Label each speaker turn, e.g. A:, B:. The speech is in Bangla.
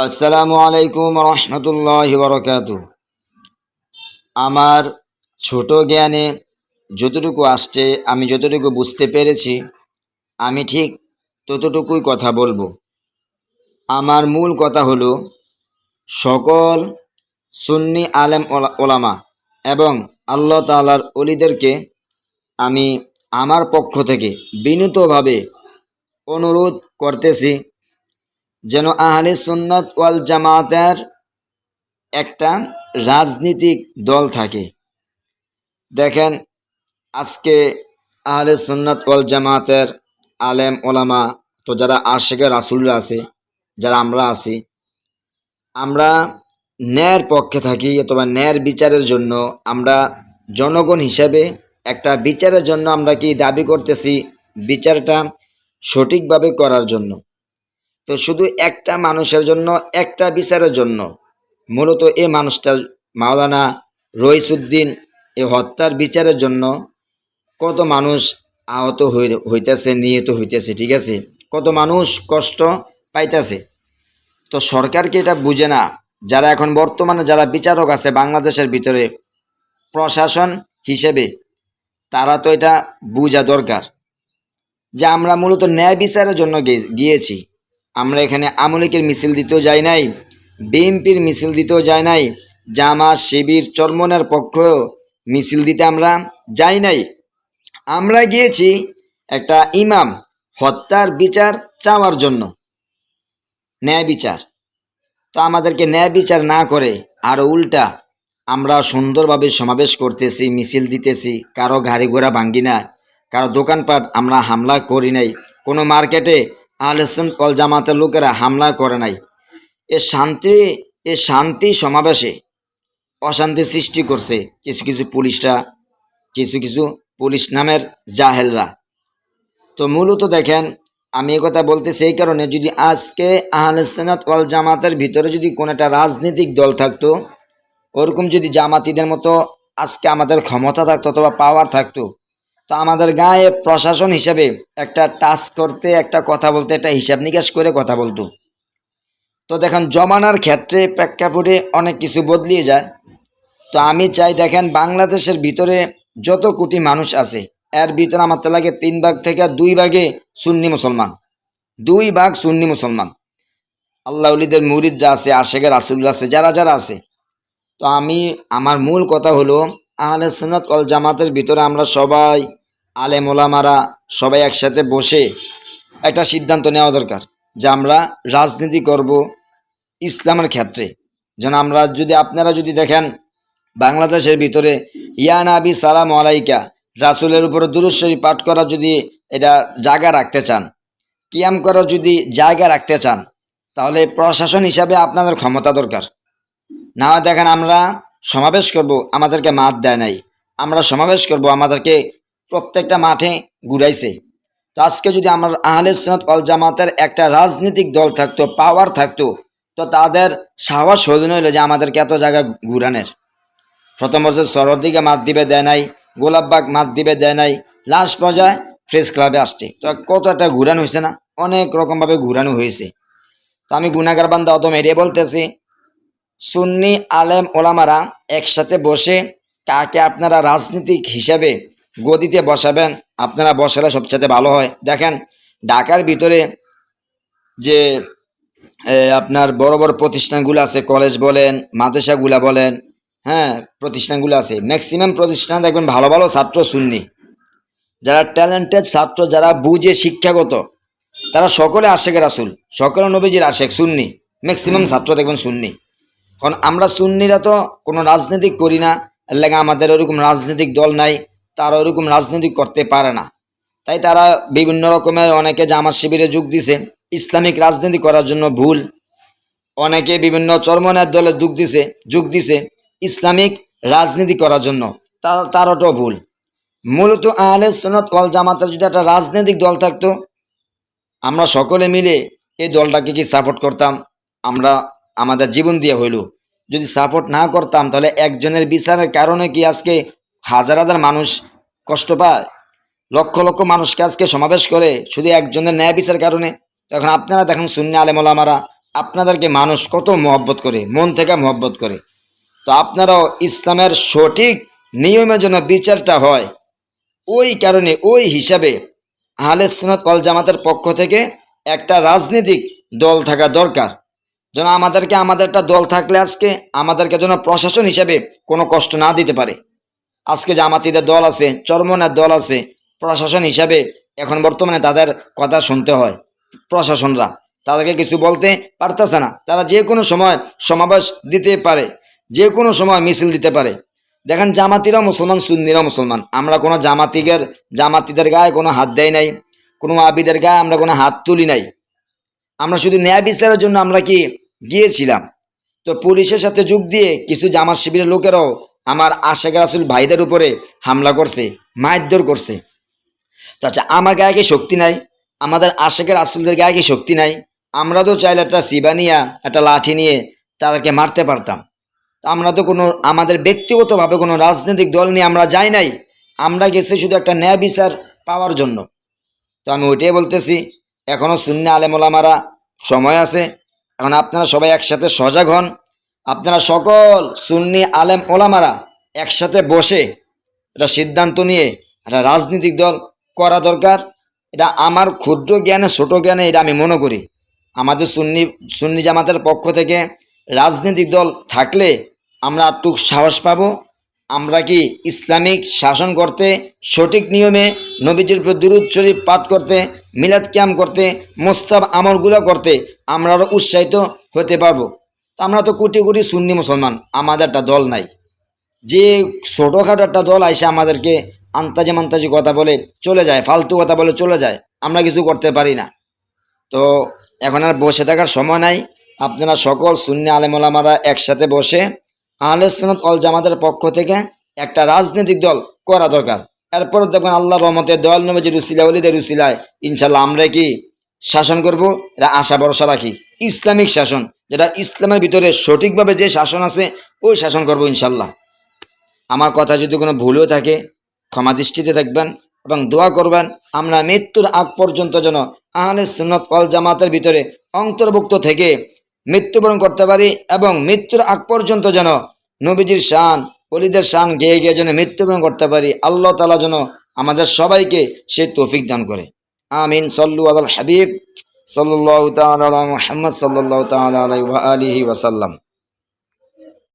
A: আসসালামু আলাইকুম রহমতুল্লাহ বরকাত। আমার ছোট জ্ঞানে যতটুকু আসছে, আমি যতটুকু বুঝতে পেরেছি, আমি ঠিক ততটুকুই কথা বলব। আমার মূল কথা হলো, সকল সুন্নি আলেম ওলা- ওলামা এবং আল্লাহ তালার অলিদেরকে আমি আমার পক্ষ থেকে বিনীতভাবে অনুরোধ করতেছি যেন আহলে সুন্নত ওয়াল জামাতের একটা রাজনীতিক দল থাকে। দেখেন, আজকে আহলে সুন্নত ওয়াল জামাতের আলেম, ওলামা তো যারা আশেখে রাসুলরা আছে, যারা আমরা আছি, আমরা ন্যায়ের পক্ষে থাকি অথবা ন্যায়ের বিচারের জন্য আমরা জনগণ হিসাবে একটা বিচারের জন্য আমরা কি দাবি করতেছি? বিচারটা সঠিকভাবে করার জন্য। তো শুধু একটা মানুষের জন্য, একটা বিচারের জন্য। মূলত এই মানুষটার মাওলানা রইসুদ্দিন এই হত্যার বিচারের জন্য কত মানুষ আহত হই- হইতেছে, নিহত হইতেছে, ঠিক আছে? কত মানুষ কষ্ট পাইতেছে। তো সরকারকে এটা বুঝে না। যারা এখন বর্তমানে যারা বিচারক আছে বাংলাদেশের ভিতরে, প্রশাসন হিসেবে, তারা তো এটা বুঝা দরকার। যে আমরা মূলত ন্যায় বিচারের জন্য গিয়েছি। আমরা এখানে আমলিকের মিছিল দিতেও যাই নাই, বিএনপির মিছিল দিতেও যাই নাই জামা শিবির, চরমনের পক্ষেও মিছিল দিতে আমরা যাই নাই। আমরা গিয়েছি একটা ইমাম হত্যার বিচার চাওয়ার জন্য, ন্যায় বিচার। তো আমাদেরকে ন্যায় বিচার না করে আরও উল্টা আমরা সুন্দরভাবে সমাবেশ করতেছি, মিছিল দিতেছি, কারও গাড়ি ঘোড়া ভাঙ্গি না, কারও দোকানপাট আমরা হামলা করি নাই, কোনো মার্কেটে আহলেসুন অল জামাতের লোকেরা হামলা করে নাই। এ শান্তি এ শান্তি সমাবেশে অশান্তি সৃষ্টি করছে কিছু কিছু পুলিশরা, কিছু কিছু পুলিশ নামের জাহেলরা। তো মূলত দেখেন, আমি কথা বলতেছি এই কারণে যদি আজকে আহলেসনাত ওয়াল জামাতের ভিতরে যদি কোনো একটা রাজনৈতিক দল থাকতো, ওরকম যদি জামাতিদের মতো আজকে আমাদের ক্ষমতা থাকতো অথবা পাওয়ার থাকতো তো আমাদের গায়ে প্রশাসন হিসাবে একটা টাচ করতে, একটা কথা বলতে, একটা হিসাব নিকাশ করে কথা বলতো। তো দেখেন, জমানার ক্ষেত্রে প্রেক্ষাপটে অনেক কিছু বদলিয়ে যায়। তো আমি চাই দেখেন, বাংলাদেশের ভিতরে যত কোটি মানুষ আছে, এর ভিতরে আমার তো লাগে তিন ভাগ থেকে দুই ভাগে সুন্নি মুসলমান। দুই ভাগ সুন্নি মুসলমান। আল্লাহ উলিদের মুরিদরা আছে আশেখের রাসুল্লা আছে, যারা যারা আছে। তো আমি, আমার মূল কথা হলো, আহলে সুনত অল জামাতের ভিতরে আমরা সবাই আলেম ওলামারা সবাই একসাথে বসে একটা সিদ্ধান্ত নেওয়া দরকার যে আমরা রাজনীতি করব ইসলামের ক্ষেত্রে। যেন আমরা যদি, আপনারা যদি দেখেন বাংলাদেশের ভিতরে, ইয়া নাবি সালাম আলাইকা, রাসুলের উপরে দুরুশ্বরী পাঠ করা যদি এটা জায়গা রাখতে চান, কিয়াম করার যদি জায়গা রাখতে চান, তাহলে প্রশাসন হিসাবে আপনাদের ক্ষমতা দরকার। না দেখেন আমরা সমাবেশ করব, আমাদেরকে মাঠ দেয় নাই, আমরা সমাবেশ করব, আমাদেরকে প্রত্যেকটা মাঠে ঘুরাইছে। তো আজকে যদি আমার আহলে সুনত অল জামাতের একটা রাজনৈতিক দল থাকতো পাওয়ার থাকতো, তো তাদের সাহস হইল নইলো যে আমাদেরকে এত জায়গা ঘুরানের। প্রথম বছর সরদিকে মাত দিবে দেয় নাই গোলাপবাগ মাত দিবে দেয় নাই লাস্ট পর্যায়ে ফ্রেশ ক্লাবে আসছে। তো কত একটা ঘুরানো হয়েছে না, অনেক রকমভাবে ঘুরানো হয়েছে তো আমি গুনাগার বান্দা অত মেরিয়ে বলতেছি, সুন্নি আলেম ওলামারা একসাথে বসে কাকে আপনারা রাজনীতিক হিসাবে গদিতে বসাবেন, আপনারা বসালে সবচেয়ে ভালো হয়। দেখেন, ঢাকার ভিতরে যে আপনার বড় বড় প্রতিষ্ঠানগুলো আছে, কলেজ বলেন, মাদ্রাসাগুলা বলেন হ্যাঁ প্রতিষ্ঠানগুলো আছে। ম্যাক্সিমাম প্রতিষ্ঠান দেখবেন ভালো ভালো ছাত্র শুননি যারা ট্যালেন্টেড ছাত্র, যারা বুঝে শিক্ষাগত, তারা সকলে আশেকের রাসুল, সকলে নবীজির আশেক শুননি ম্যাক্সিমাম ছাত্র দেখবেন শুননি কারণ আমরা সুন্নিরা তো কোনো রাজনীতি করি না, এর লাগে আমাদের ওরকম রাজনৈতিক দল নাই। তারা ওরকম রাজনীতি করতে পারে না। তাই তারা বিভিন্ন রকমের অনেকে জামাত শিবিরে যোগ দিছে, ইসলামিক রাজনীতি করার জন্য ভুল। অনেকে বিভিন্ন চরমনের দলে যোগ দিছে যোগ দিছে, ইসলামিক রাজনীতি করার জন্য। তা তারটাও ভুল। মূলত আহলে সুনত কল জামাতের যদি একটা রাজনৈতিক দল থাকতো, আমরা সকলে মিলে এই দলটাকে কি সাপোর্ট করতাম? আমরা আমাদের জীবন দিয়ে হইল। যদি সাপোর্ট না করতাম, তাহলে একজনের বিচারের কারণে কি আজকে হাজার হাজার মানুষ কষ্ট পায়। লক্ষ লক্ষ মানুষকে আজকে সমাবেশ করে শুধু একজনের ন্যায় বিচার কারণে। তো এখন আপনারা দেখেন শূন্য আলেমলামারা আপনাদেরকে মানুষ কত মহব্বত করে, মন থেকে মহব্বত করে। তো আপনারাও ইসলামের সঠিক নিয়মের জন্য বিচারটা হয়। ওই কারণে, ওই হিসাবে আহলে সুনত অল জামাতের পক্ষ থেকে একটা রাজনৈতিক দল থাকা দরকার। যেন আমাদেরকে আমাদের একটা দল থাকলে আজকে আমাদেরকে যেন প্রশাসন হিসাবে কোনো কষ্ট না দিতে পারে। আজকে জামাতিদের দল আছে, চরমনের দল আছে, প্রশাসন হিসাবে এখন বর্তমানে তাদের কথা শুনতে হয়। প্রশাসনরা তাদেরকে কিছু বলতে পারতেছে না। তারা যে কোনো সময় সমাবেশ দিতে পারে, যে কোনো সময় মিছিল দিতে পারে। দেখেন জামাতিরাও মুসলমান, সুন্নিরাও মুসলমান। আমরা কোনো জামাতিদের জামাতিদের গায়ে কোনো হাত দেয় নাই, কোনো আবিদের গায়ে আমরা কোনো হাত তুলি নাই। আমরা শুধু ন্যায় বিচারের জন্য আমরা কি গিয়েছিলাম? তো পুলিশের সাথে যোগ দিয়ে কিছু জামাত শিবিরের লোকেরাও আমার আশেখ রাসুল ভাইদের উপরে হামলা করছে, মারধর করছে। তো আচ্ছা আমার গায়ে কি শক্তি নাই? আমাদের আশেখের রাসুলদের গায়ে কি শক্তি নাই? আমরা তো চাইলে একটা সিবা নিয়ে, একটা লাঠি নিয়ে তাদেরকে মারতে পারতাম। তো আমরা তো কোনো, আমাদের ব্যক্তিগতভাবে কোনো রাজনৈতিক দল নিয়ে আমরা যাই নাই। আমরা গেছি শুধু একটা ন্যায় বিচার পাওয়ার জন্য। তো আমি ওইটাই বলতেছি এখনও শূন্য আলেমোলামারা সময় আছে। এখন আপনারা সবাই একসাথে সজাগ হন। আপনারা সকল সুন্নি আলেম ওলামারা একসাথে বসে এটা সিদ্ধান্ত নিয়ে একটা রাজনৈতিক দল করা দরকার। এটা আমার ক্ষুদ্র জ্ঞানে, ছোট জ্ঞানে এটা আমি মনে করি। আমাদের সুন্নি সুন্নি জামাতের পক্ষ থেকে রাজনৈতিক দল থাকলে আমরা একটু সাহস পাবো। আমরা কি ইসলামিক শাসন করতে, সঠিক নিয়মে নবীজির উপর দুরুদ শরীফ পাঠ করতে, মিলাদ ক্যাম্প করতে মোস্তাব আমলগুলো করতে আমরা আরও উৎসাহিত হতে পারব। তো আমরা তো কোটি কোটি সুন্নি মুসলমান, আমাদের একটা দল নাই। যে ছোটোখাটো একটা দল আইসে আমাদেরকে আন্তাজি মান্তাজি কথা বলে চলে যায়, ফালতু কথা বলে চলে যায়, আমরা কিছু করতে পারি না। তো এখন আর বসে থাকার সময় নাই, আপনারা সকল শূন্য আলেমলামারা একসাথে বসে আহলে অল জামাতের পক্ষ থেকে একটা রাজনৈতিক দল করা দরকার। এরপর দেখবেন আল্লাহ রহমতের দয়াল নবীজি রুসিলা অলিদের রুসিলায় ইনশাল্লাহ আমরা কি শাসন করব এটা আশা ভরসা রাখি। ইসলামিক শাসন, যেটা ইসলামের ভিতরে সঠিকভাবে যে শাসন আছে, ওই শাসন করব ইনশাল্লাহ। আমার কথা যদি কোনো ভুলও থাকে, ক্ষমা দৃষ্টিতে থাকবেন এবং দোয়া করবেন, আমরা মৃত্যুর আগ পর্যন্ত যেন আহলে সুন্নত অল জামাতের ভিতরে অন্তর্ভুক্ত থেকে মৃত্যুবরণ করতে পারি এবং মৃত্যুর আগ পর্যন্ত যেন নবীজির শান অলিদের শান গেয়ে গিয়ে যেন মৃত্যুবরণ করতে পারি, আল্লাহ তালা যেন আমাদের সবাইকে সে তৌফিক দান করে। আমিন, সল্লু আল হাবিব। صلى الله تعالى على محمد صلى الله تعالى عليه وآله وسلم.